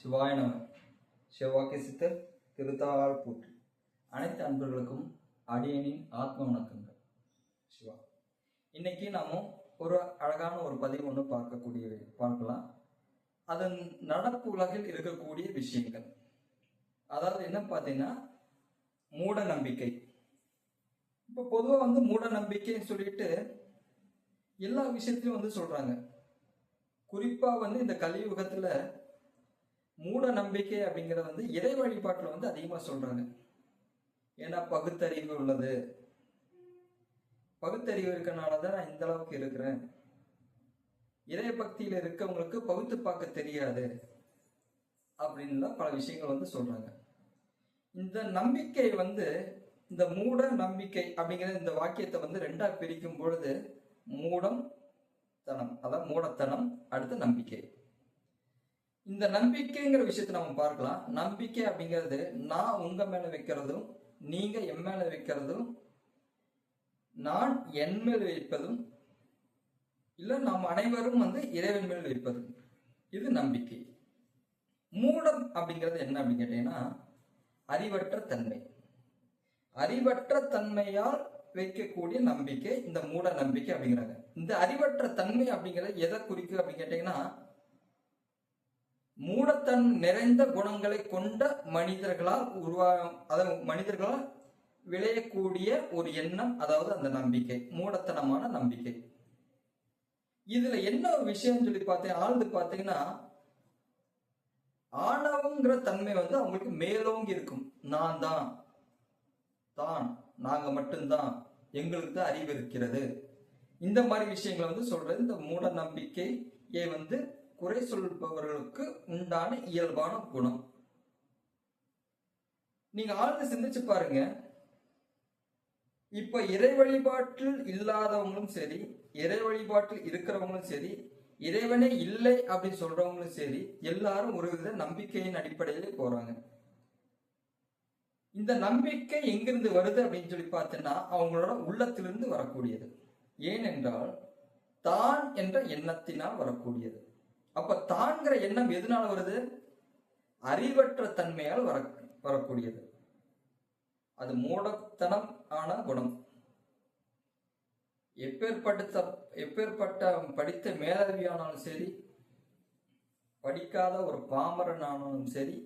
சிவாய நம செவ்வாக்கை சித்தர் திருத்தாள் போற்றி. அனைத்து அன்பர்களுக்கும் அடியனின் ஆத்ம வணக்கங்கள். சிவா. இன்னைக்கு நாம ஒரு அழகான ஒரு பதிவு ஒன்று பார்க்கக்கூடிய பார்க்கலாம். அதன் நடப்பு உலகில் இருக்கக்கூடிய விஷயங்கள். அதாவது என்ன பார்த்தீங்கன்னா மூட நம்பிக்கை. இப்போ பொதுவாக வந்து மூட நம்பிக்கைன்னு சொல்லிட்டு எல்லா விஷயத்தையும் வந்து சொல்றாங்க. குறிப்பா வந்து இந்த கலியுகத்துல மூட நம்பிக்கை அப்படிங்கிறத வந்து இறை வழிபாட்டில் வந்து அதிகமாக சொல்றாங்க. ஏன்னா பகுத்தறிவு உள்ளது. பகுத்தறிவு இருக்கனால தான் நான் இந்த அளவுக்கு இருக்கிறேன். இறை பக்தியில் இருக்கவங்களுக்கு பகுத்து பார்க்க தெரியாது அப்படின்லாம் பல விஷயங்கள் வந்து சொல்றாங்க. இந்த நம்பிக்கை வந்து இந்த மூட நம்பிக்கை அப்படிங்கிற இந்த வாக்கியத்தை வந்து ரெண்டா பிரிக்கும் பொழுது மூடம் தனம். அதான் மூடத்தனம் அடுத்து நம்பிக்கை. இந்த நம்பிக்கைங்கிற விஷயத்த நம்ம பார்க்கலாம். நம்பிக்கை அப்படிங்கிறது நான் உங்க மேல வைக்கிறதும் நீங்க என் மேல வைக்கிறதும் நான் என் மேல் வைப்பதும் இல்ல நாம் அனைவரும் வந்து இறைவன் மேல் வைப்பதும் இது நம்பிக்கை. மூடம் அப்படிங்கிறது என்ன அப்படின்னு கேட்டீங்கன்னா அறிவற்ற தன்மை. அறிவற்ற தன்மையால் வைக்கக்கூடிய நம்பிக்கை இந்த மூட நம்பிக்கை அப்படிங்கிறாங்க. இந்த அறிவற்ற தன்மை அப்படிங்கிறது எதை குறிக்கும் அப்படின்னு கேட்டீங்கன்னா மூடத்தன் நிறைந்த குணங்களை கொண்ட மனிதர்களால் உருவா அதாவது மனிதர்களால் விளையக்கூடிய ஒரு எண்ணம் அதாவது அந்த நம்பிக்கை மூடத்தனமான நம்பிக்கை. இதுல என்ன ஒரு விஷயம் சொல்லி பார்த்தேன் ஆழ்ந்து பார்த்தீங்கன்னா ஆணவங்கிற தன்மை வந்து அவங்களுக்கு மேலோங்கி இருக்கும். நான் தான் தான் நாங்க மட்டும்தான் எங்களுக்கு தான் அறிவு இருக்கிறது. இந்த மாதிரி விஷயங்களை வந்து சொல்றது இந்த மூட நம்பிக்கையை வந்து குறை சொல்பவர்களுக்கு உண்டான இயல்பான குணம். நீங்க ஆழ்ந்து சிந்திச்சு பாருங்க. இப்ப இறை வழிபாட்டில் இல்லாதவங்களும் சரி இறை வழிபாட்டில் இருக்கிறவங்களும் சரி இறைவனே இல்லை அப்படின்னு சொல்றவங்களும் சரி எல்லாரும் ஒரு வித நம்பிக்கையின் அடிப்படையிலே போறாங்க. இந்த நம்பிக்கை எங்கிருந்து வருது அப்படின்னு சொல்லி பார்த்தீங்கன்னா அவங்களோட உள்ளத்திலிருந்து வரக்கூடியது. ஏனென்றால் தான் என்ற எண்ணத்தினால் வரக்கூடியது. அப்ப தான்கிற எண்ணம் எதனால வருது? அறிவற்ற தன்மையால் வர வரக்கூடியது. அது மூடத்தனம் ஆன குணம். எப்பேற்பட்ட எப்பேற்பட்ட படித்த மேலவியானாலும் சரி படிக்காத ஒரு பாமரன் ஆனாலும் சரி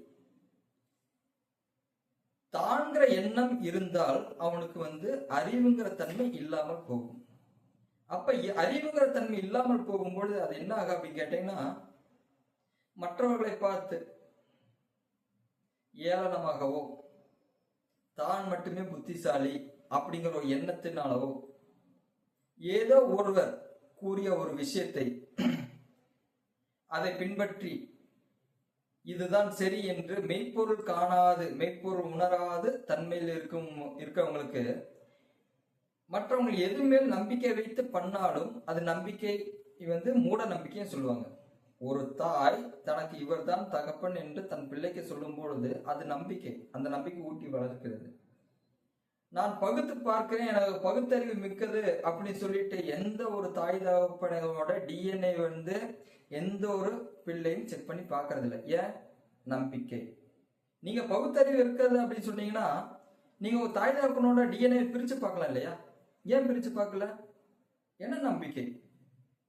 தாங்கிற எண்ணம் இருந்தால் அவனுக்கு வந்து அறிவுங்கிற தன்மை இல்லாமல் போகும். அப்ப அறிவுகிற அறிவுங்கிற தன்மை இல்லாமல் போகும்பொழுது அது என்ன ஆகும் அப்படின்னு கேட்டீங்கன்னா மற்றவர்களை பார்த்து ஏளனமாகவோ தான் மட்டுமே புத்திசாலி அப்படிங்கிற ஒரு எண்ணத்தினாலவோ ஏதோ ஒருவர் கூறிய ஒரு விஷயத்தை அதை பின்பற்றி இதுதான் சரி என்று மெய்ப்பொருள் காணாது மெய்ப்பொருள் உணராது தன்மையில் இருக்கும் இருக்கவங்களுக்கு மற்றவங்க எது மேல் நம்பிக்கை வைத்து பண்ணாலும் அது நம்பிக்கை வந்து மூட நம்பிக்கைன்னு சொல்லுவாங்க. ஒரு தாய் தனக்கு இவர் தான் தகப்பன் என்று தன் பிள்ளைக்கு சொல்லும் பொழுது அது நம்பிக்கை. அந்த நம்பிக்கை ஊட்டி வளர்க்கிறது. நான் பகுத்து பார்க்கிறேன் எனக்கு பகுத்தறிவு மிக்கது அப்படின்னு சொல்லிட்டு எந்த ஒரு தாய் தகப்பனோட டிஎன்ஏ வந்து எந்த ஒரு பிள்ளையும் செக் பண்ணி பார்க்கறது இல்லை ஏன்? நம்பிக்கை. நீங்க பகுத்தறிவு இருக்கிறது அப்படின்னு சொன்னீங்கன்னா நீங்க ஒரு தாய் தகப்பனோட டிஎன்ஏ பிரிச்சு பார்க்கலாம் இல்லையா? ஏன் பிரித்து பார்க்கல? என்ன நம்பிக்கை?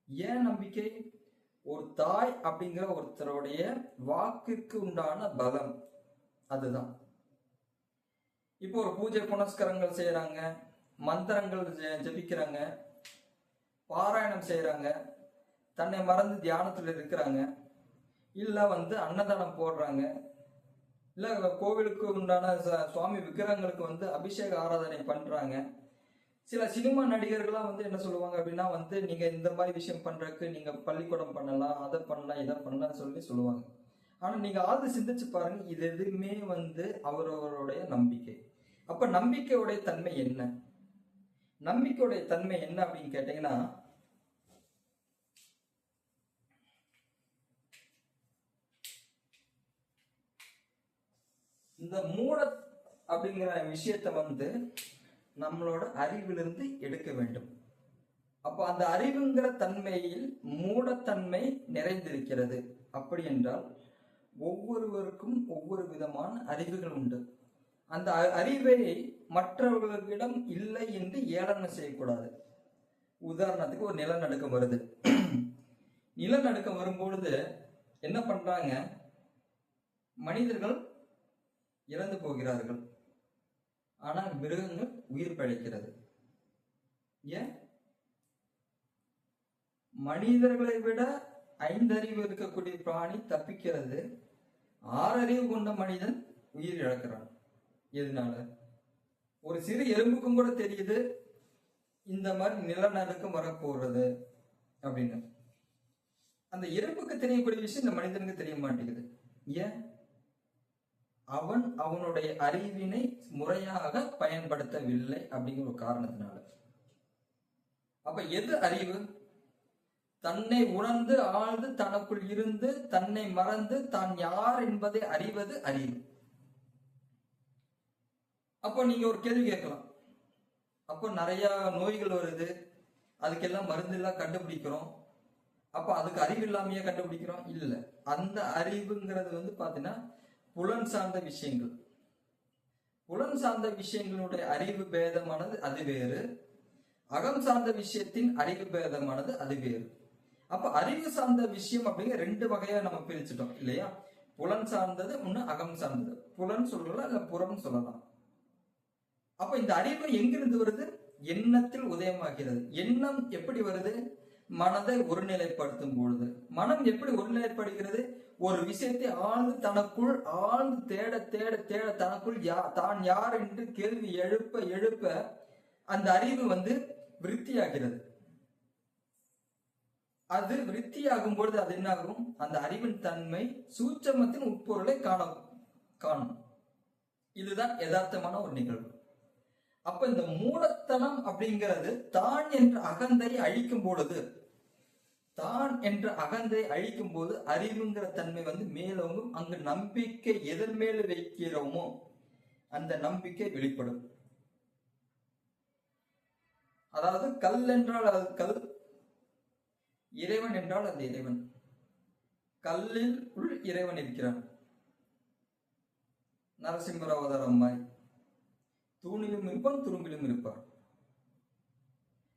ஏன் நம்பிக்கை? ஒரு தாய் அப்படிங்கிற ஒருத்தருடைய வாக்குக்கு உண்டான பலம். அதுதான். இப்போ ஒரு பூஜை புனஸ்கரங்கள் செய்யறாங்க மந்திரங்கள் ஜெ- பாராயணம் செய்யறாங்க தன்னை மறந்து தியானத்தில் இருக்கிறாங்க இல்லை வந்து அன்னதானம் போடுறாங்க இல்லை கோவிலுக்கு உண்டான ச- சுவாமி விக்கிரகங்களுக்கு வந்து அபிஷேக ஆராதனை பண்றாங்க சில சினிமா நடிகர்கள்லாம் வந்து என்ன சொல்லுவாங்க அப்படின்னா வந்து நீங்க இந்த மாதிரி விஷயம் பண்றதுக்கு நீங்க பள்ளிக்கூடம் பண்ணலாம் அதை பண்ணலாம் இதை பண்ணலாம் சொல்லி சொல்லுவாங்க. ஆனா நீங்க ஆழ்ந்து சிந்திச்சு பாருங்க இது எதுவுமே வந்து அவரவருடைய நம்பிக்கை. அப்ப நம்பிக்கையுடைய தன்மை என்ன? நம்பிக்கையுடைய தன்மை என்ன அப்படின்னு கேட்டீங்கன்னா இந்த மூட அப்படிங்கிற விஷயத்த வந்து நம்மளோட அறிவிலிருந்து எடுக்க வேண்டும். அப்போ அந்த அறிவுங்கிற தன்மையில் மூடத்தன்மை நிறைந்திருக்கிறது. அப்படி என்றால் ஒவ்வொருவருக்கும் ஒவ்வொரு விதமான அறிவுகள் உண்டு. அந்த அறிவை மற்றவர்களிடம் இல்லை என்று ஏளனம் செய்யக்கூடாது. உதாரணத்துக்கு ஒரு நிலநடுக்கம் வருது. நிலநடுக்கம் வரும்பொழுது என்ன பண்றாங்க? மனிதர்கள் இறந்து போகிறார்கள். ஆனால் மிருகங்கள் உயிர் பிழைக்கிறது. ஏன்? மனிதர்களை விட ஐந்தறிவு இருக்கக்கூடிய பிராணி தப்பிக்கிறது. ஆறறிவு கொண்ட மனிதன் உயிர் இழக்கிறான். எதனால? ஒரு சிறு எறும்புக்கும் கூட தெரியுது இந்த மாதிரி நிலநடுக்கம் வரப்போறது அப்படின்னு. அந்த எறும்புக்கு தெரியக்கூடிய விஷயம் இந்த மனிதனுக்கு தெரிய மாட்டேங்குது. ஏன்? அவன் அவனுடைய அறிவினை முறையாக பயன்படுத்தவில்லை அப்படிங்கிற ஒரு காரணத்தினால. அப்ப எது அறிவு? தன்னை உணர்ந்து ஆழ்ந்து தனக்குள் இருந்து தன்னை மறந்து தான் யார் என்பதை அறிவது அறிவு. அப்போ நீங்க ஒரு கேள்வி கேட்கலாம். அப்போ நிறைய நோய்கள் வருது. அதுக்கெல்லாம் மருந்து எல்லாம் கண்டுபிடிக்கிறோம். அப்போ அதுக்கு அறிவு இல்லாமையே கண்டுபிடிக்கிறோம். இல்ல. அந்த அறிவுங்கிறது வந்து பாத்தீங்கன்னா புலன் சார்ந்த விஷயங்கள். புலன் சார்ந்த விஷயங்களுடைய அறிவு பேதமானது அது வேறு. அகம் சார்ந்த விஷயத்தின் அறிவு பேதமானது அது வேறு. அப்ப அறிவு சார்ந்த விஷயம் அப்படிங்கிற ரெண்டு வகையா நம்ம பிரிச்சுட்டோம் இல்லையா? புலன் சார்ந்தது ஒண்ணு அகம் சார்ந்தது. புலன் சொல்லலாம் இல்ல புறம் சொல்லலாம்? அப்ப இந்த அறிவு எங்கிருந்து வருது? எண்ணத்தில் உதயமாகிறது. எண்ணம் எப்படி வருது? மனதை ஒருநிலைப்படுத்தும் பொழுது. மனம் எப்படி ஒருநிலைப்படுகிறது? ஒரு விஷயத்தை ஆழ்ந்து தனக்குள் ஆழ்ந்து தேட தேட தேட தனக்குள் யா தான் யார் என்று கேள்வி எழுப்ப எழுப்ப அந்த அறிவு வந்து விருத்தியாகிறது. அது விருத்தியாகும் பொழுது அது என்னாகும்? அந்த அறிவின் தன்மை சூட்சமத்தின் உட்பொருளை காண காணும். இதுதான் யதார்த்தமான ஒரு நிகழ்வு. அப்ப இந்த மூலத்தனம் அப்படிங்கிறது தான் என்ற அகந்தை அழிக்கும் பொழுது தான் என்ற அகந்தை அழிக்கும் போது அறிவுங்கிற தன்மை வந்து மேலோங்கும். அங்கு நம்பிக்கை எதன் மேல வைக்கிறோமோ அந்த நம்பிக்கை வெளிப்படும். அதாவது கல் என்றால் அது கல் இறைவன் என்றால் அந்த இறைவன். கல்லில் உள் இறைவன் இருக்கிறான். நரசிம்மராவதாரம் மாதிரி தூணிலும் இருப்பான் துரும்பிலும் இருப்பார்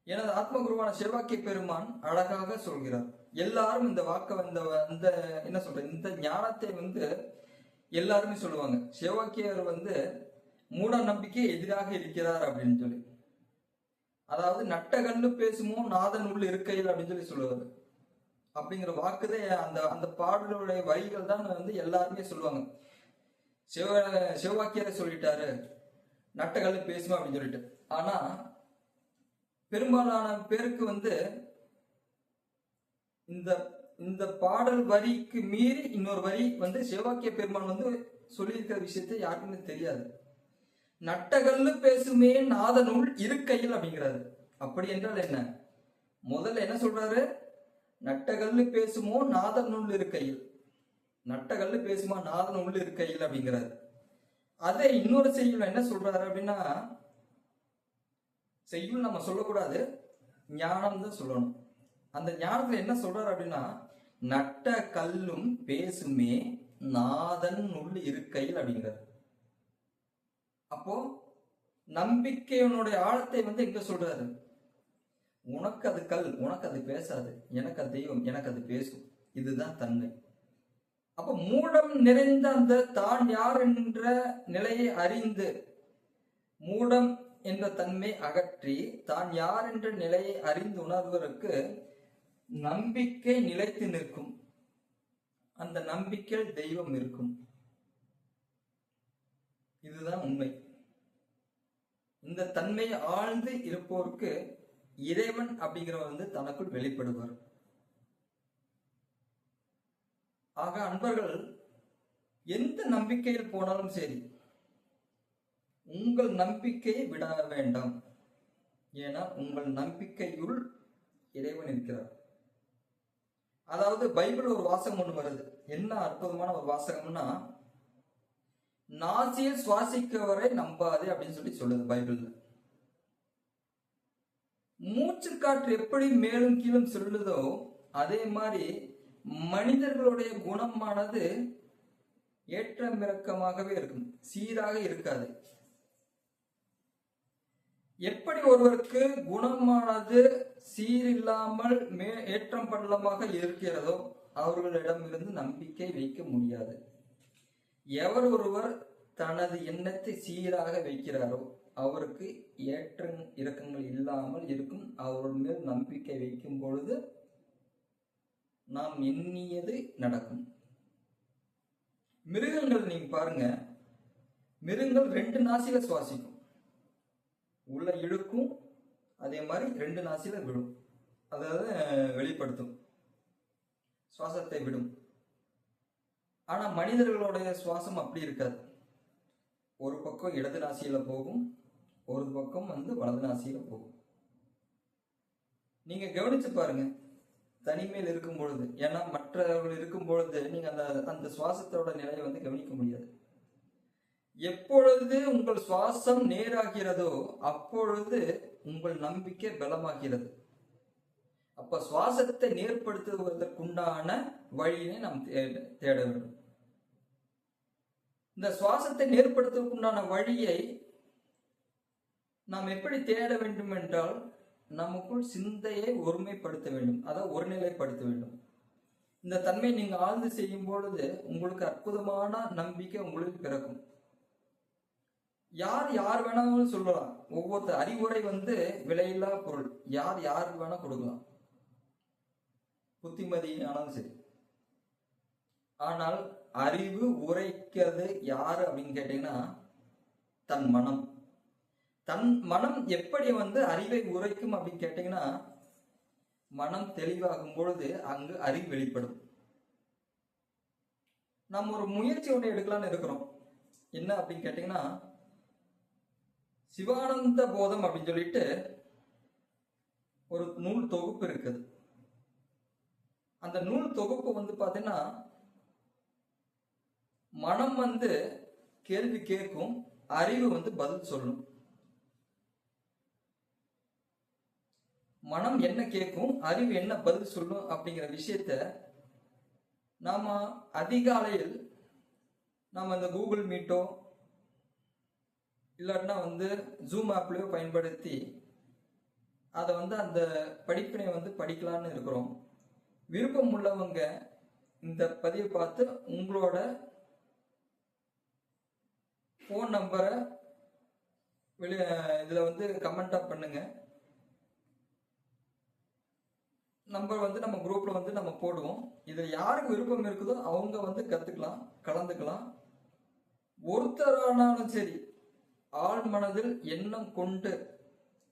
எனது ஆத்ம குருவான சிவாக்கிய பெருமான் அழகாக சொல்கிறார். எல்லாரும் இந்த வாக்க வந்த அந்த என்ன சொல்ற இந்த ஞானத்தை வந்து எல்லாருமே சொல்லுவாங்க. சிவாக்கியர் வந்து மூட நம்பிக்கை எதிராக இருக்கிறார் அப்படின்னு சொல்லி. அதாவது நட்டகல்லு பேசுமோ நாதன் உள்ள இருக்கையில் அப்படின்னு சொல்லி சொல்லுவாரு. அப்படிங்கிற வாக்குதே அந்த அந்த பாடலுடைய வரிகள் தான் வந்து எல்லாருமே சொல்லுவாங்க. சிவ சிவவாக்கியரை சொல்லிட்டாரு நட்டகல்லு பேசுமா அப்படின்னு சொல்லிட்டு. ஆனா பெரும்பாலான பேருக்கு வந்து இந்த இந்த பாடல் வரிக்கு மீறி இன்னொரு வரி வந்து சிவவாக்கிய பெருமான் வந்து சொல்லியிருக்கிற விஷயத்தை யாருக்குமே தெரியாது. நட்டகல்லு பேசுமே நாதனுள் இருக்கையில் அப்படிங்கிறாரு. அப்படி என்றால் என்ன? முதல்ல என்ன சொல்றாரு? நட்டகல்லு பேசுமோ நாதனுள் இருக்கையில். நட்டகல்லு பேசுமா நாத நூல் இருக்கையில் அப்படிங்கிறாரு. அதே இன்னொரு செய்யுள் என்ன சொல்றாரு அப்படின்னா செய்யுள் நம்ம சொல்லக்கூடாது ஞானம் தான் சொல்லணும். அந்த ஞானத்துல என்ன சொல்றாரு அப்படின்னா நட்ட கல்லும் பேசுமே நாதன் உள்ள இருக்கையில் அப்படிங்கிறார். அப்போ நம்பிக்கையினுடைய ஆழத்தை வந்து எங்க சொல்றாரு? உனக்கு அது கல் உனக்கு அது பேசாது எனக்கு அது தெய்வம் எனக்கு அது பேசும். இதுதான் தன்மை. அப்ப மூடம் நிறைந்த அந்த தான் யார் என்ற நிலையை அறிந்து மூடம் என்ற தன்மை அகற்றி தான் யார் என்ற நிலையை அறிந்து உணர்வதற்கு நம்பிக்கை நிலைத்து நிற்கும். அந்த நம்பிக்கையில் தெய்வம் இருக்கும். இதுதான் உண்மை. இந்த தன்மை ஆழ்ந்து இருப்போருக்கு இறைவன் அப்படிங்கிறவர் வந்து தனக்குள் வெளிப்படுவார். ஆக அன்பர்கள் எந்த நம்பிக்கையில் போனாலும் சரி உங்கள் நம்பிக்கையை விட வேண்டாம். ஏன்னா உங்கள் நம்பிக்கையுள் இறைவன் இருக்கிறார். அதாவது பைபிள் ஒரு வாசகம் ஒன்று வருது. என்ன அற்புதமான ஒரு வாசகம்னா நாசியை சுவாசிக்கவரை நம்பாதே அப்படின்னு சொல்லி சொல்லுது பைபிள்ல. மூச்சு காற்று எப்படி மேலும் கீழும் சொல்லுதோ அதே மாதிரி மனிதர்களுடைய குணமானது ஏற்றமிறக்கமாகவே இருக்கும். சீராக இருக்காது. எப்படி ஒருவருக்கு குணமானது சீரில்லாமல் மே ஏற்றம் பள்ளமாக இருக்கிறதோ அவர்களிடமிருந்து நம்பிக்கை வைக்க முடியாது. எவர் ஒருவர் தனது எண்ணத்தை சீராக வைக்கிறாரோ அவருக்கு ஏற்ற இறக்கங்கள் இல்லாமல் இருக்கும் அவர்கள் மேல் நம்பிக்கை வைக்கும் பொழுது நாம் எண்ணியது நடக்கும். மிருகங்கள் நீங்க பாருங்க. மிருகங்கள் ரெண்டு நாசில சுவாசிக்கும். உள்ள இழுக்கும் அதே மாதிரி ரெண்டு நாசில விடும் அதாவது வெளிப்படுத்தும். சுவாசத்தை விடும். ஆனா மனிதர்களுடைய சுவாசம் அப்படி இருக்காது. ஒரு பக்கம் இடது நாசியில போகும் ஒரு பக்கம் வந்து வலது நாசியில போகும். நீங்க கவனிச்சு பாருங்க. தனிமையில் இருக்கும் பொழுது ஏன்னா மற்றவர்கள் இருக்கும் பொழுது நீங்க அந்த அந்த சுவாசத்தோட நிலையை வந்து கவனிக்க முடியாது. எப்பொழுது உங்கள் சுவாசம் நேராகிறதோ அப்பொழுது உங்கள் நம்பிக்கை பலமாகிறது. அப்ப சுவாசத்தை நேர்படுத்துவதற்குண்டான வழியினை நாம் தேட தேட வேண்டும். இந்த சுவாசத்தை நேர்படுத்துவதற்குண்டான வழியை நாம் எப்படி தேட வேண்டும் என்றால் நமக்குள் சிந்தையை ஒருமைப்படுத்த வேண்டும். அதாவது ஒருநிலைப்படுத்த வேண்டும். இந்த தன்மை நீங்கள் ஆழ்ந்து செய்யும் பொழுது உங்களுக்கு அற்புதமான நம்பிக்கை உங்களுக்கு பிறக்கும். யார் யார் வேணாலும் சொல்லலாம். ஒவ்வொருத்தர் அறிவுரை வந்து விலையில்லா பொருள். யார் யார் வேணா கொடுக்கலாம். புத்திமதியானது சரி. ஆனால் அறிவு உரைக்கிறது யாரு அப்படின்னு கேட்டீங்கன்னா தன் மனம். தன் மனம் எப்படி வந்து அறிவை உரைக்கும் அப்படின்னு கேட்டீங்கன்னா மனம் தெளிவாகும் பொழுது அங்கு அறிவு வெளிப்படும். நம்ம ஒரு முயற்சி ஒன்று எடுக்கலாம்னு இருக்கிறோம். என்ன அப்படின்னு கேட்டீங்கன்னா சிவானந்த போதம் அப்படின்னு சொல்லிட்டு ஒரு நூல் தொகுப்பு இருக்குது. அந்த நூல் தொகுப்பு வந்து பார்த்தீங்கன்னா மனம் வந்து கேள்வி கேட்கும் அறிவு வந்து பதில் சொல்லும். மனம் என்ன கேட்கும் அறிவு என்ன பதில் சொல்லும் அப்படிங்கிற விஷயத்த நாம அதிகாலையில் நாம் இந்த கூகுள் மீட்டோ இல்லாட்டினா வந்து ஜூம் ஆப்லயோ பயன்படுத்தி அதை வந்து அந்த படிப்பினை வந்து படிக்கலாம்னு இருக்கிறோம். விருப்பம் உள்ளவங்க இந்த பதிவை பார்த்து உங்களோட ஃபோன் நம்பரை வெளியே இதில் வந்து கமெண்ட்டாக பண்ணுங்க. நம்பர் வந்து நம்ம குரூப்பில் வந்து நம்ம போடுவோம். இதில் யாருக்கு விருப்பம் இருக்குதோ அவங்க வந்து கற்றுக்கலாம் கலந்துக்கலாம். ஒருத்தரானாலும் சரி ஆள் மனதில் எண்ணம் கொண்டு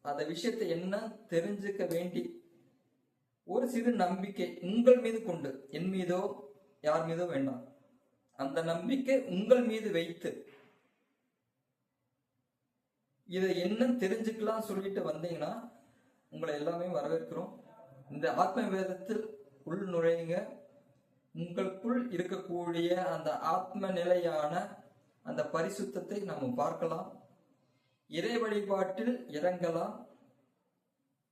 அந்த விஷயத்தை என்ன தெரிஞ்சுக்க வேண்டி ஒரு சிறு நம்பிக்கை உங்கள் மீது கொண்டு என் மீதோ யார் மீதோ வேண்டாம். அந்த நம்பிக்கை உங்கள் மீது வைத்து இதை என்ன தெரிஞ்சுக்கலாம் சொல்லிட்டு வந்தீங்கன்னா உங்களை எல்லாமே வரவேற்கிறோம். இந்த ஆத்ம வேதத்தில் உள் நுழையுங்க. உங்களுக்குள் இருக்கக்கூடிய அந்த ஆத்ம நிலையான அந்த பரிசுத்தத்தை நம்ம பார்க்கலாம். இறை வழிபாட்டில் இறங்கலாம்.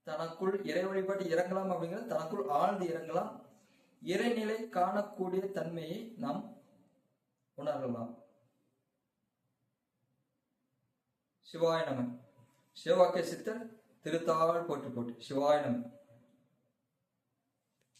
தனக்குள் இறை வழிபாட்டு இறங்கலாம் அப்படிங்கிறது தனக்குள் ஆழ்ந்து இறங்கலாம். இறைநிலை காணக்கூடிய தன்மையை நாம் உணரலாம். சிவாய சிவாக்கிய சித்தர் திருத்தாள் போட்டு போட்டு சிவாய